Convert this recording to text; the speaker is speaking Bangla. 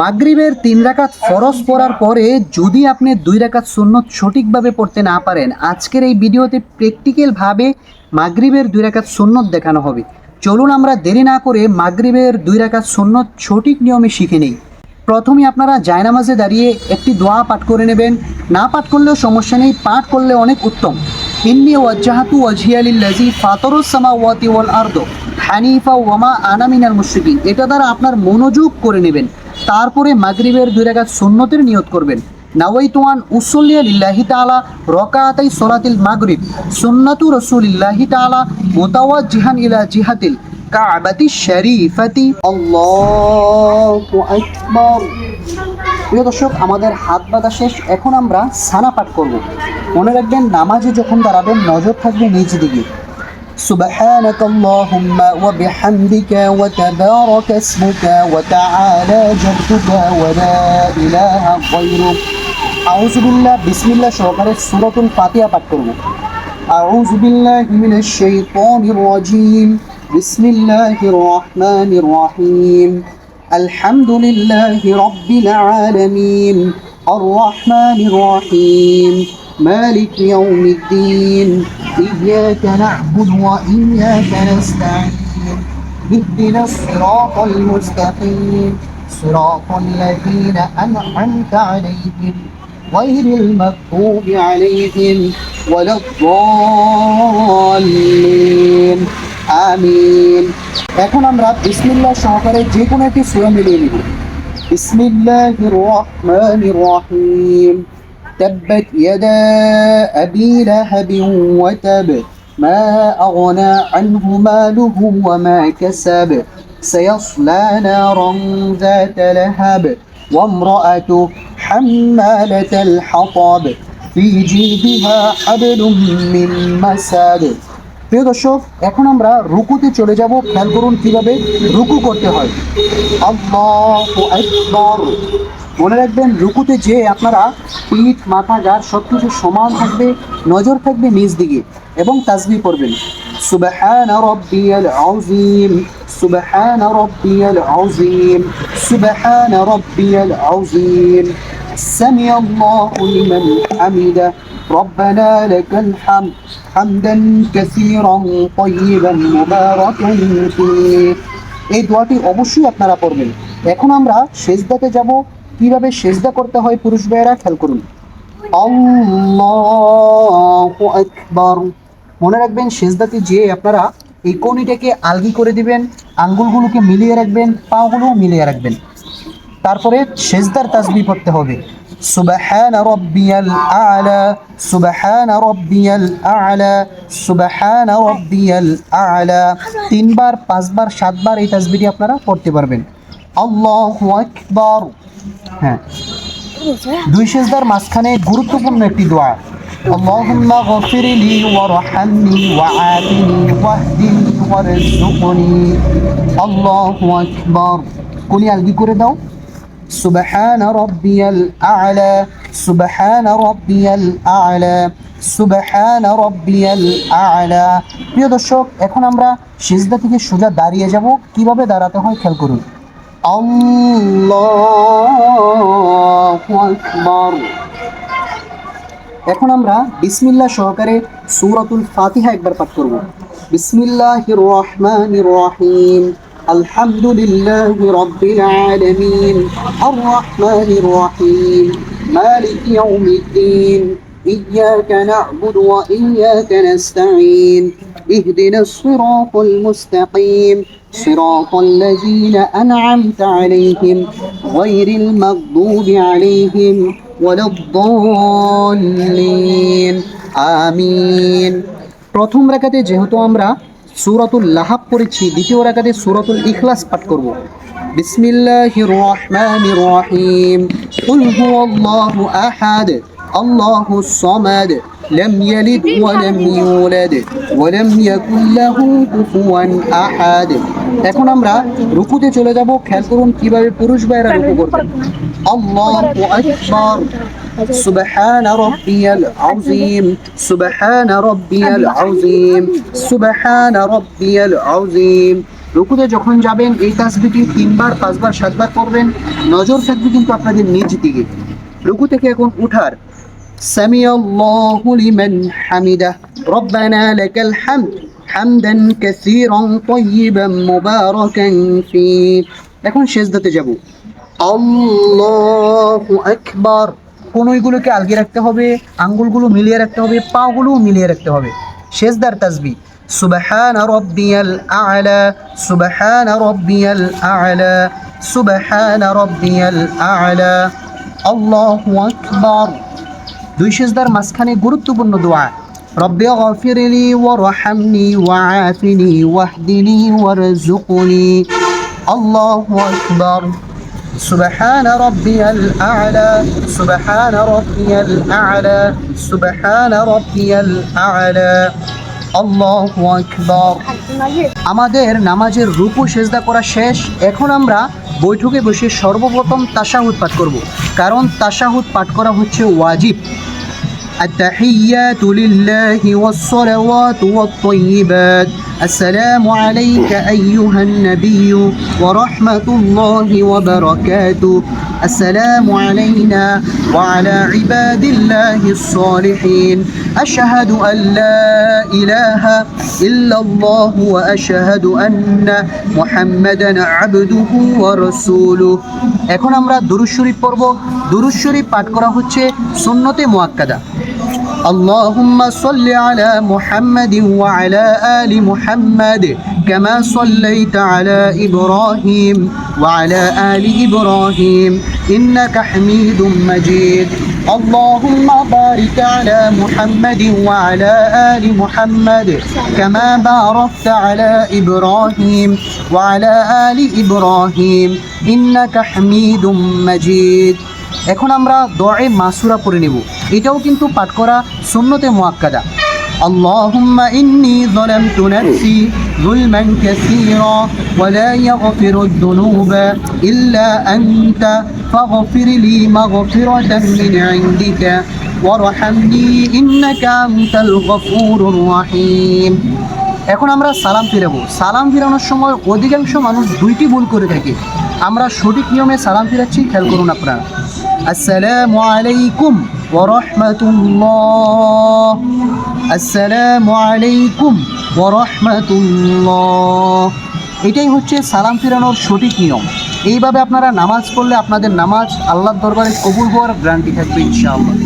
মাগরিবের তিন রাকাত ফরজ পড়ার পরে যদি আপনি দুই রাকাত সুন্নত সঠিকভাবে পড়তে না পারেন, আজকের এই ভিডিওতে প্র্যাকটিক্যালভাবে মাগরিবের দুই রাকাত সুন্নত দেখানো হবে। চলুন আমরা দেরি না করে মাগরিবের দুই রাকাত সুন্নত সঠিক নিয়মে শিখে নেই। প্রথমে আপনারা জায়নামাজে দাঁড়িয়ে একটি দোয়া পাঠ করে নেবেন। না পাঠ করলেও সমস্যা নেই, পাঠ করলে অনেক উত্তম। ইন্নি ওয়াজ্জাহাতু ওয়াজহিয়ালিল্লাজি ফাতরুস সামাওয়াতি ওয়াল আরদ হানিফা ওয়ামা আনা মিনাল মুশরিকিন। এটা দ্বারা আপনার মনোযোগ করে নেবেন। তারপরে মাগরিবের দুই রাকাত সুন্নতের নিয়ত করবেন। নাওয়াইতুয়ান উসল্লিয়া লিল্লাহি তাআলা, রকাআতাই সলাতিল মাগরিব। সুন্নাতু রাসূলিল্লাহি তাআলা, মুতাওয়াজ্জিহান ইলা জিহাতিল কাবাতি শরীফাতি। আল্লাহু আকবার। প্রিয় দর্শক, আমাদের হাত বাঁধা শেষ। এখন আমরা সানা পাঠ করব। মনে রাখবেন, নামাজে যখন দাঁড়াবেন, নজর থাকবে নিজ দিকে। سبحانك اللهم وبحمدك وتبارك اسمك وتعالى جدك ولا إله غيرك أعوذ بالله بسم الله সহকারে সূরাতুল ফাতিহা পাঠ করব أعوذ بالله من الشيطان الرجيم بسم الله الرحمن الرحيم الحمد لله رب العالمين الرحمن الرحيم مالك يوم الدين إياك نعبد وإياك نستعين اهدنا الصراط المستقيم صراط الذين أنعمت عليهم غير المغضوب عليهم ولا الضالين আমিন এখন আমরা বিসমিল্লাহ সহকারে যে কোনো একটি সূরা মিলিয়ে নিব বিসমিল্লাহির রহমানির রহিম تبت يدا أبي لهب وتب ما أغنى عنه ماله وما كسب سيصلى نارا ذات لهب وامرأته حمالة الحطب في جيدها حبل من مسد প্রিয় দর্শক এখন আমরা রুকুতে চলে যাব খেয়াল করুন কিভাবে রুকু করতে হয় আল্লাহু আকবার মনে রাখবেন রুকুতে যে আপনারা পিঠ মাথা গার সব কিছু সমান থাকবে নজর থাকবে নিজ দিকে এবং তাসবি করবেন সুবহান রব্বিয়াল আযীম সুবহান রব্বিয়াল আযীম সুবহান রব্বিয়াল আযীম سمع الله لمن حمده ربنا لك الحمد حمدا كثيرا طيبا مباركا فيه এই দোয়াটি অবশ্যই আপনারা পড়বেন এখন আমরা সেজদাতে যাব কীভাবে সেজদা করতে হয় পুরুষ ভাইয়েরা? খেয়াল করুন। মনে রাখবেন, সেজদাতে যে আপনারা এই কনিটাকে আলগি করে দিবেন, আঙ্গুলগুলোকে মিলিয়ে রাখবেন পাগুলো মিলিয়ে রাখবেন। তারপরে সেজদার তাসবি পড়তে হবে। সুবহান রব্বিয়াল আলা, সুবহান রব্বিয়াল আলা, সুবহান রব্বিয়াল আলা। তিনবার, পাঁচবার, সাতবার এই তাসবিটি আপনারা পড়তে পারবেন। আল্লাহু আকবার। হ্যাঁ দুই সেজদার মাঝখানে গুরুত্বপূর্ণ একটি দোয়া اللهم اغفر لي وارحمني وعافني واهدني وارزقني الله اكبر কোনি আলগি করে দাও سبحان ربي الأعلى سبحان ربي الأعلى سبحان ربي الأعلى প্রিয় দর্শক এখন আমরা সিজদা থেকে সোজা দাঁড়িয়ে যাব কিভাবে দাঁড়াতে হয় খেয়াল করুন আল্লাহু আকবার এখন আমরা বিসমিল্লাহ সহকারে সূরাতুল ফাতিহা একবার পাঠ করব বিসমিল্লাহির রহমানির রহিম আলহামদুলিল্লাহি রাব্বিল আলামিন আর রহমানির রহিম মালিক ইয়াউমিদ্দিন إياك نعبد وإياك نستعين اهدنا الصراط المستقيم صراط الذين أنعمت عليهم غير المغضوب عليهم ولا الضالين آمين প্রথম রাকাতে যেহেতু আমরা সূরাতুল লাহাব পড়েছি দ্বিতীয় রাকাতে সূরাতুল ইখলাস পাঠ করব বিসমিল্লাহির রহমানির রহিম কুল হুয়াল্লাহু আহাদ আল্লাহুস সামাদ لم يلد ولم يولد ولم يكن له كفوا احد এখন আমরা রুকুতে চলে যাব খেয়াল করুন কিভাবে পুরুষ ভাইরা রুকু করবেন আল্লাহু আকবার سبحان ربي العظيم سبحان ربي العظيم سبحان ربي العظيم রুকুতে যখন যাবেন এই তাসবিটি তিনবার পাঁচবার সাতবার করবেন নজর থাকবে কিন্তু আপনাদের নিজ দিকে রুকু থেকে এখন উঠার সামি আল্লাহু লিমান হামিদা রব্বানা লাকাল হামদ হামদান কাসীরান তাইয়িবান মুবারাকান ফি এখন সেজদাতে যাব। আল্লাহু আকবার। কোনইগুলোকে আলগে রাখতে হবে, আঙ্গুলগুলো মিলিয়ে রাখতে হবে, পাগুলোও মিলিয়ে রাখতে হবে। সেজদার তাসবি। সুবহান রব্বিয়াল আ'লা, সুবহান রব্বিয়াল আ'লা, সুবহান রব্বিয়াল আ'লা। আল্লাহু আকবার। দুই সেজদার মাঝখানে গুরুত্বপূর্ণ দোয়া রব্বি গফিরলি ওয়ারহামনি ওয়াআফিনি ওয়াহদিনি ওয়ারজুকনি আল্লাহু আকবার سبحان ربي الأعلى سبحان ربي الأعلى سبحان ربي الأعلى الله أكبر আমাদের নামাজের রূপু সেজদা করা শেষ এখন আমরা বৈঠকে বসে সর্বপ্রথম তাশাহুদ পাঠ করব কারণ তাশাহুদ পাঠ করা হচ্ছে ওয়াজিব التحيات لله والصلوات والطيبات السلام عليك أيها النبي ورحمة الله وبركاته السلام علينا وعلى عباد الله الصالحين أشهد أن لا إله إلا الله وأشهد أن محمدا عبده ورسوله এখন আমরা দুরুদ শরীফ পড়ব দুরুদ শরীফ পাঠ করা হচ্ছে সুন্নতে মুয়াক্কাদা اللهم صل على محمد وعلى آل محمد كما صليت على إبراهيم وعلى آل إبراهيم إنك حميد مجيد اللهم بارك على محمد وعلى آل محمد كما باركت على إبراهيم وعلى آل إبراهيم إنك حميد مجيد এখন আমরা দোয়ে মাসুরা পড়ে নেব এটাও কিন্তু পাঠ করা সুন্নতে মুয়াক্কাদা اللهم إني ظلمت نفسي ظلما كثيرا ولا يغفر الذنوب إلا أنت فاغفر لي مغفرة من عندك وارحمني إنك أنت الغفور الرحيم এখন আমরা সালাম ফিরাবো সালাম ফিরানোর সময় অধিকাংশ মানুষ দুইটি ভুল করে থাকে আমরা সঠিক নিয়মে সালাম ফিরাচ্ছি খেয়াল করুন আপনারা আসসালামু আলাইকুম ওরহমতুল্লাহ আসসালামু আলাইকুম ওরহমতুল্লাহ এটাই হচ্ছে সালাম ফিরানোর সঠিক নিয়ম। এইভাবে আপনারা নামাজ পড়লে আপনাদের নামাজ আল্লাহর দরবারে কবুল হওয়ার গ্যারান্টি থাকবে ইনশাআল্লাহ।